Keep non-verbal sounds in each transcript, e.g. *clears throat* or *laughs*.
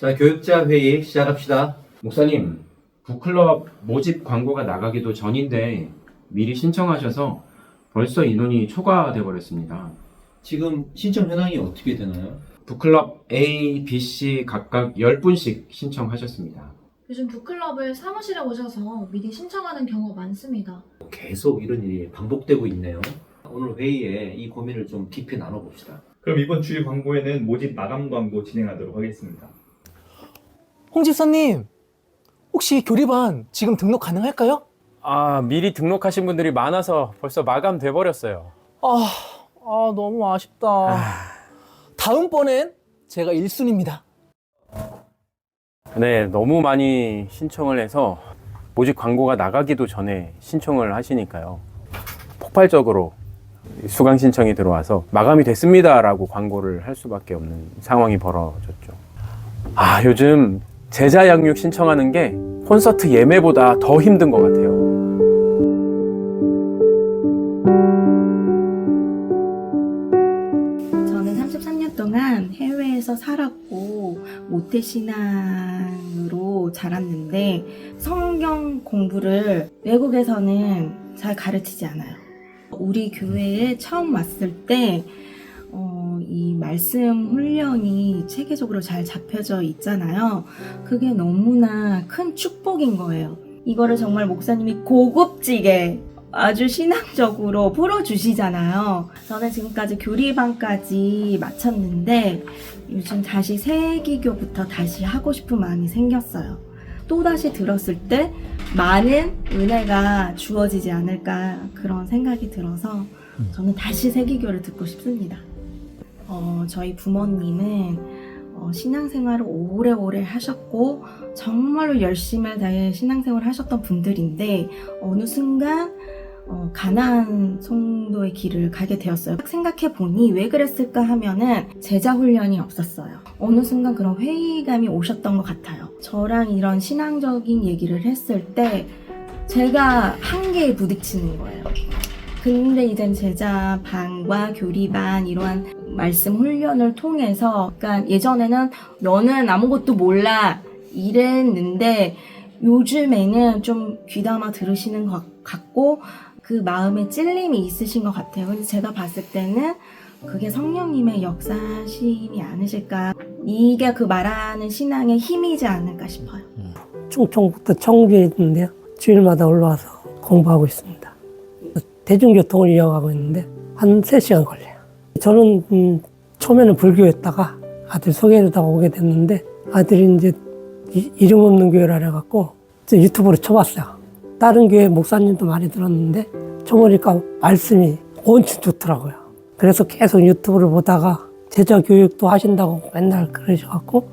자, 교육자 회의 시작합시다. 목사님, 북클럽 모집 광고가 나가기도 전인데 미리 신청하셔서 벌써 인원이 초과돼 버렸습니다. 지금 신청 현황이 어떻게 되나요? 북클럽 A, B, C 각각 10분씩 신청하셨습니다. 요즘 북클럽을 사무실에 오셔서 미리 신청하는 경우가 많습니다. 계속 이런 일이 반복되고 있네요. 오늘 회의에 이 고민을 좀 깊이 나눠봅시다. 그럼 이번 주일 광고에는 모집 마감 광고 진행하도록 하겠습니다. 홍 집사님, 혹시 교리반 지금 등록 가능할까요? 아, 미리 등록하신 분들이 많아서 벌써 마감돼 버렸어요. 아, 아 너무 아쉽다. 다음번엔 제가 1순위입니다. 네, 너무 많이 신청을 해서 모집 광고가 나가기도 전에 신청을 하시니까요. 폭발적으로 수강 신청이 들어와서 마감이 됐습니다라고 광고를 할 수밖에 없는 상황이 벌어졌죠. 아, 요즘 제자 양육 신청하는 게 콘서트 예매보다 더 힘든 것 같아요. 저는 33년 동안 해외에서 살았고 모태신앙으로 자랐는데 성경 공부를 외국에서는 잘 가르치지 않아요. 우리 교회에 처음 왔을 때 어, 이 말씀 훈련이 체계적으로 잘 잡혀져 있잖아요. 그게 너무나 큰 축복인 거예요. 이거를 정말 목사님이 고급지게 아주 신학적으로 풀어주시잖아요. 저는 지금까지 교리반까지 마쳤는데 요즘 다시 세기교부터 다시 하고 싶은 마음이 생겼어요. 또 다시 들었을 때 많은 은혜가 주어지지 않을까 그런 생각이 들어서 저는 다시 세기교를 듣고 싶습니다. 어, 저희 부모님은 어, 신앙생활을 오래오래 하셨고 정말로 열심히 다해 신앙생활을 하셨던 분들인데 어느 순간 어, 가나안 송도의 길을 가게 되었어요. 생각해 보니 왜 그랬을까 하면은 제자 훈련이 없었어요. 어느 순간 그런 회의감이 오셨던 것 같아요. 저랑 이런 신앙적인 얘기를 했을 때 제가 한계에 부딪히는 거예요. 근데 이젠 제자 반과 교리반 이러한 말씀 훈련을 통해서 그러니까 예전에는 너는 아무것도 몰라 이랬는데 요즘에는 좀 귀담아 들으시는 것 같고 그 마음에 찔림이 있으신 것 같아요. 그래서 제가 봤을 때는 그게 성령님의 역사심이 아니실까. 이게 그 말하는 신앙의 힘이지 않을까 싶어요. 충청부터 청주에 있는데요. 주일마다 올라와서 공부하고 있습니다. 대중교통을 이용하고 있는데 한 3시간 걸려요. 저는 음, 처음에는 불교였다가 아들 소개로다가 오게 됐는데 아들이 이제 이- 이름 없는 교회라 이제 유튜브로 쳐봤어요. 다른 교회 목사님도 많이 들었는데 쳐보니까 말씀이 엄청 좋더라고요. 그래서 계속 유튜브를 보다가 제자 교육도 하신다고 맨날 그러셔갖고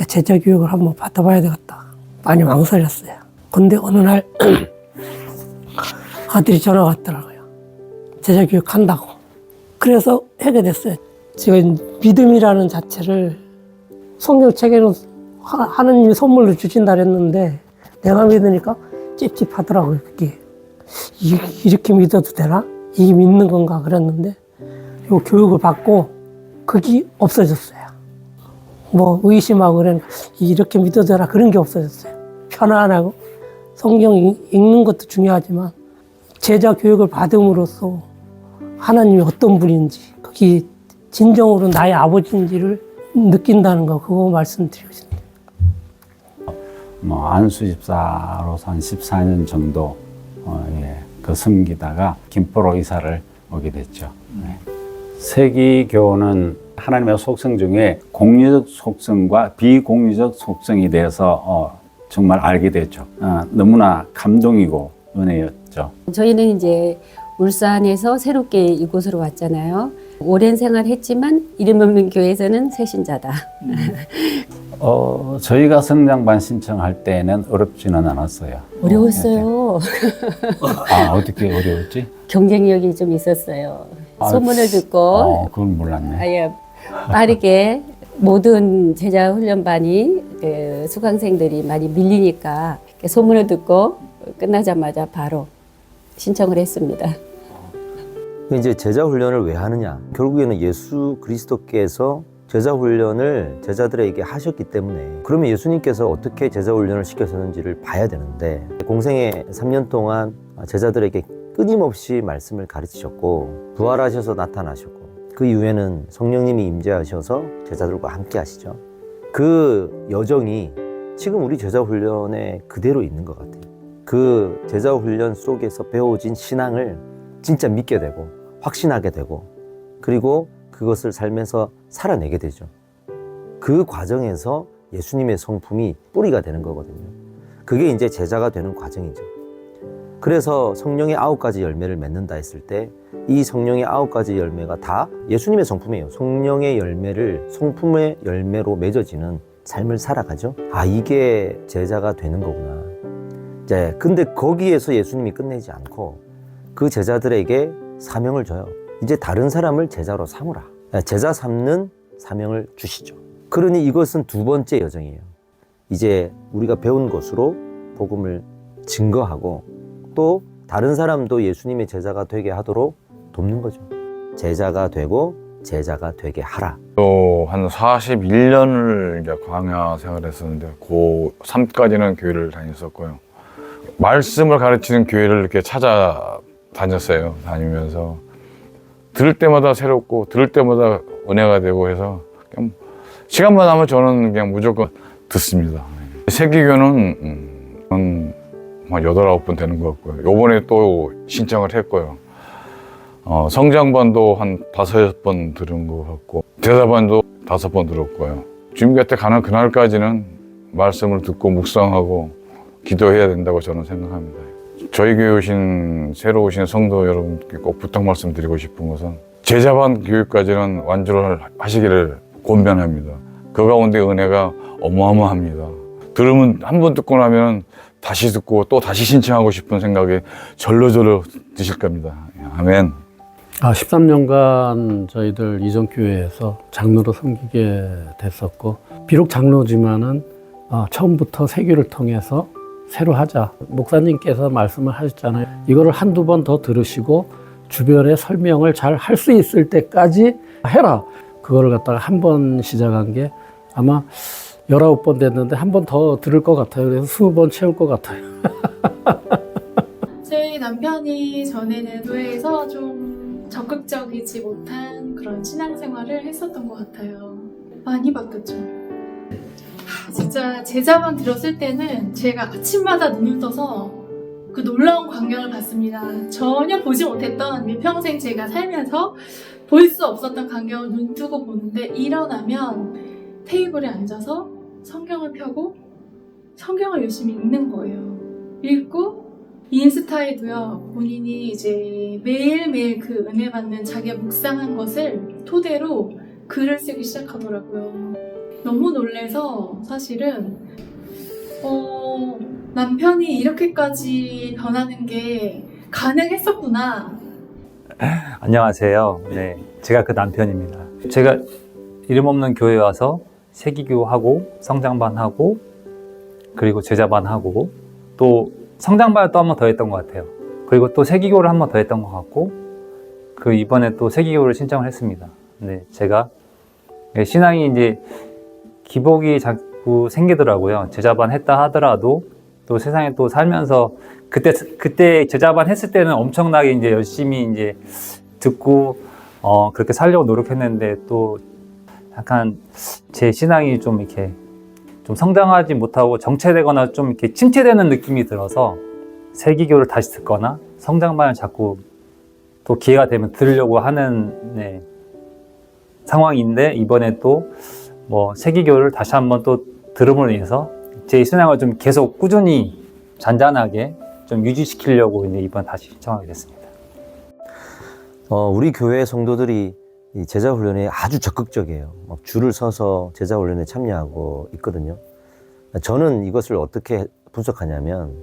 야, 제자 교육을 한번 받아봐야 되겠다. 많이 망설였어요. 근데 어느 날 *clears throat* 아들이 전화가 왔더라고요. 제자 교육 한다고. 그래서 하게 됐어요. 제가 믿음이라는 자체를 성경책에는 하- 하느님이 선물로 주신다 그랬는데 내가 믿으니까 찝찝하더라고요. 그게 이- 이렇게 믿어도 되나? 이게 믿는 건가 그랬는데 요 교육을 받고 그게 없어졌어요. 뭐 의심하고 그러니까 이렇게 믿어도 되나 그런 게 없어졌어요. 편안하고 성경 읽- 읽는 것도 중요하지만 제자 교육을 받음으로써 하나님이 어떤 분인지 그게 진정으로 나의 아버지인지를 느낀다는 거 그거 말씀드리고 싶습니다. 뭐 안수 집사로서 한 14년 정도 어, 예, 그 섬기다가 김포로 이사를 오게 됐죠. 네. 세기교는 하나님의 속성 중에 공유적 속성과 비공유적 속성에 대해서 어, 정말 알게 됐죠. 어, 너무나 감동이고 은혜였죠. 저희는 이제 울산에서 새롭게 이곳으로 왔잖아요. 오랜 생활했지만 이름 없는 교회에서는 새신자다. 어, 저희가 성장반 신청할 때는 어렵지는 않았어요. 어려웠어요. 아, 어떻게 어려웠지? 경쟁력이 좀 있었어요. 아, 소문을 듣고 어, 그건 몰랐네. 아 예 빠르게 모든 제자 훈련반이 그 수강생들이 많이 밀리니까 소문을 듣고 끝나자마자 바로 신청을 했습니다. 이제 제자 훈련을 왜 하느냐? 결국에는 예수 그리스도께서 제자 훈련을 제자들에게 하셨기 때문에 그러면 예수님께서 어떻게 제자 훈련을 시켰었는지를 봐야 되는데 공생의 3년 동안 제자들에게 끊임없이 말씀을 가르치셨고 부활하셔서 나타나셨고 그 이후에는 성령님이 임재하셔서 제자들과 함께 하시죠. 그 여정이 지금 우리 제자 훈련에 그대로 있는 것 같아요. 그 제자 훈련 속에서 배워진 신앙을 진짜 믿게 되고 확신하게 되고 그리고 그것을 살면서 살아내게 되죠. 그 과정에서 예수님의 성품이 뿌리가 되는 거거든요. 그게 이제 제자가 되는 과정이죠. 그래서 성령의 아홉 가지 열매를 맺는다 했을 때 이 성령의 아홉 가지 열매가 다 예수님의 성품이에요. 성령의 열매를 성품의 열매로 맺어지는 삶을 살아가죠. 아, 이게 제자가 되는 거구나. 이제 근데 거기에서 예수님이 끝내지 않고 그 제자들에게 사명을 줘요. 이제 다른 사람을 제자로 삼으라. 제자 삼는 사명을 주시죠. 그러니 이것은 두 번째 여정이에요. 이제 우리가 배운 것으로 복음을 증거하고 또 다른 사람도 예수님의 제자가 되게 하도록 돕는 거죠. 제자가 되고 제자가 되게 하라. 또 한 41년을 이제 광야 생활했었는데 고3까지는 교회를 다녔었고요. 말씀을 가르치는 교회를 이렇게 찾아 다녔어요. 다니면서 들을 때마다 새롭고 들을 때마다 은혜가 되고 해서 그냥 시간만 나면 저는 그냥 무조건 듣습니다. 세계교는 음, 한 여덟 아홉 번 되는 것 같고요. 요번에 또 신청을 했고요. 어, 성장반도 한 다섯 번 들은 것 같고 대사반도 다섯 번 들었고요. 주님 곁에 가는 그날까지는 말씀을 듣고 묵상하고 기도해야 된다고 저는 생각합니다. 저희 교회 오신 새로 오신 성도 여러분께 꼭 부탁 말씀드리고 싶은 것은 제자반 교육까지는 완주를 하시기를 권면합니다. 그 가운데 은혜가 어마어마합니다. 들으면 한 번 듣고 나면 다시 듣고 또 다시 신청하고 싶은 생각이 절로절로 드실 겁니다. 아멘. 아, 13년간 저희들 이전교회에서 장로로 섬기게 됐었고, 비록 장로지만은 아, 처음부터 세교를 통해서 새로 하자. 목사님께서 말씀을 하셨잖아요. 이거를 한두 번 더 들으시고, 주변에 설명을 잘 할 수 있을 때까지 해라. 그거를 갖다가 한 번 시작한 게 아마 19번 됐는데 한 번 더 들을 것 같아요. 그래서 20번 채울 것 같아요. *laughs* 제 남편이 전에는 교회에서 좀 적극적이지 못한 그런 신앙생활을 했었던 것 같아요. 많이 바뀌었죠. 진짜 제자만 들었을 때는 제가 아침마다 눈을 떠서 그 놀라운 광경을 봤습니다. 전혀 보지 못했던 평생 제가 살면서 볼 수 없었던 광경을 눈 뜨고 보는데 일어나면 테이블에 앉아서 성경을 펴고 성경을 열심히 읽는 거예요. 읽고 인스타에도요, 본인이 이제 매일매일 그 은혜 받는 자기가 묵상한 것을 토대로 글을 쓰기 시작하더라고요. 너무 놀래서 사실은, 어, 남편이 이렇게까지 변하는 게 가능했었구나. 안녕하세요. 네, 제가 그 남편입니다. 제가 이름 없는 교회 와서 세기교 하고 성장반 하고 그리고 제자반 하고 또 성장반 또한 번 더 했던 것 같아요. 그리고 또 세기교를 한 번 더 했던 것 같고 그 이번에 또 세기교를 신청을 했습니다. 네, 제가 신앙이 이제 기복이 자꾸 생기더라고요. 제자반 했다 하더라도 또 세상에 또 살면서 그때 그때 제자반 했을 때는 엄청나게 이제 열심히 이제 듣고 어 그렇게 살려고 노력했는데 또 약간 제 신앙이 좀 이렇게 좀 성장하지 못하고 정체되거나 좀 이렇게 침체되는 느낌이 들어서 세기교를 다시 듣거나 성장반을 자꾸 또 기회가 되면 들으려고 하는 네, 상황인데 이번에 또 뭐 세기교를 다시 한번 또 들음으로 인해서 제 신앙을 좀 계속 꾸준히 잔잔하게 좀 유지시키려고 이번 다시 신청하게 됐습니다. 어, 우리 교회 성도들이 이 제자 훈련에 아주 적극적이에요. 막 줄을 서서 제자 훈련에 참여하고 있거든요. 저는 이것을 어떻게 분석하냐면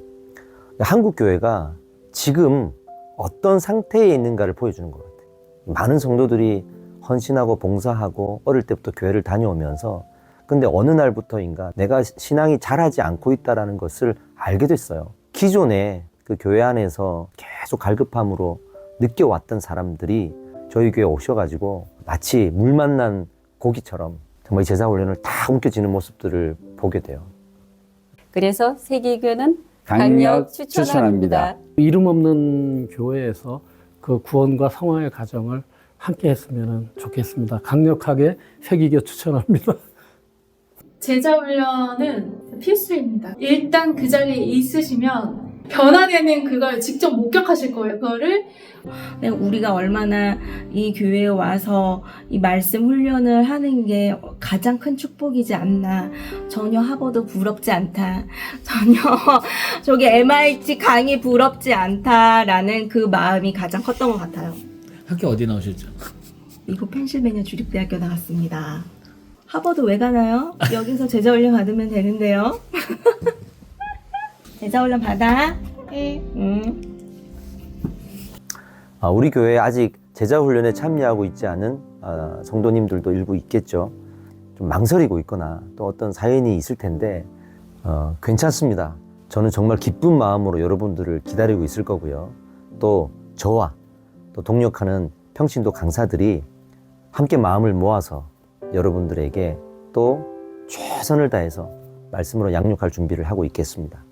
한국 교회가 지금 어떤 상태에 있는가를 보여주는 것 같아요. 많은 성도들이 헌신하고 봉사하고 어릴 때부터 교회를 다녀오면서 근데 어느 날부터인가 내가 신앙이 자라지 않고 있다라는 것을 알게 됐어요. 기존에 그 교회 안에서 계속 갈급함으로 느껴왔던 사람들이 저희 교회 오셔가지고 마치 물 만난 고기처럼 정말 이 제자 훈련을 다 움켜쥐는 모습들을 보게 돼요. 그래서 세계교는 강력 강력 추천합니다. 추천합니다. 이름 없는 교회에서 그 구원과 성화의 과정을 함께 했으면 좋겠습니다. 강력하게 세기교 추천합니다. 제자 훈련은 필수입니다. 일단 그 자리에 있으시면 변화되는 그걸 직접 목격하실 거예요. 그거를 네, 우리가 얼마나 이 교회에 와서 이 말씀 훈련을 하는 게 가장 큰 축복이지 않나. 전혀 하버드 부럽지 않다. *laughs* 전혀 저기 MIT 강의 부럽지 않다라는 그 마음이 가장 컸던 것 같아요. 학교 어디 나오셨죠? 미국 펜실베니아 주립대학교 나갔습니다. 하버드 왜 가나요? 여기서 제자 훈련 받으면 되는데요. *laughs* 제자 훈련 받아. 응. 아, 우리 교회에 아직 제자 훈련에 참여하고 있지 않은 아, 성도님들도 일부 있겠죠. 좀 망설이고 있거나 또 어떤 사연이 있을 텐데 어, 괜찮습니다. 저는 정말 기쁜 마음으로 여러분들을 기다리고 있을 거고요. 또 저와 또 동력하는 평신도 강사들이 함께 마음을 모아서 여러분들에게 또 최선을 다해서 말씀으로 양육할 준비를 하고 있겠습니다.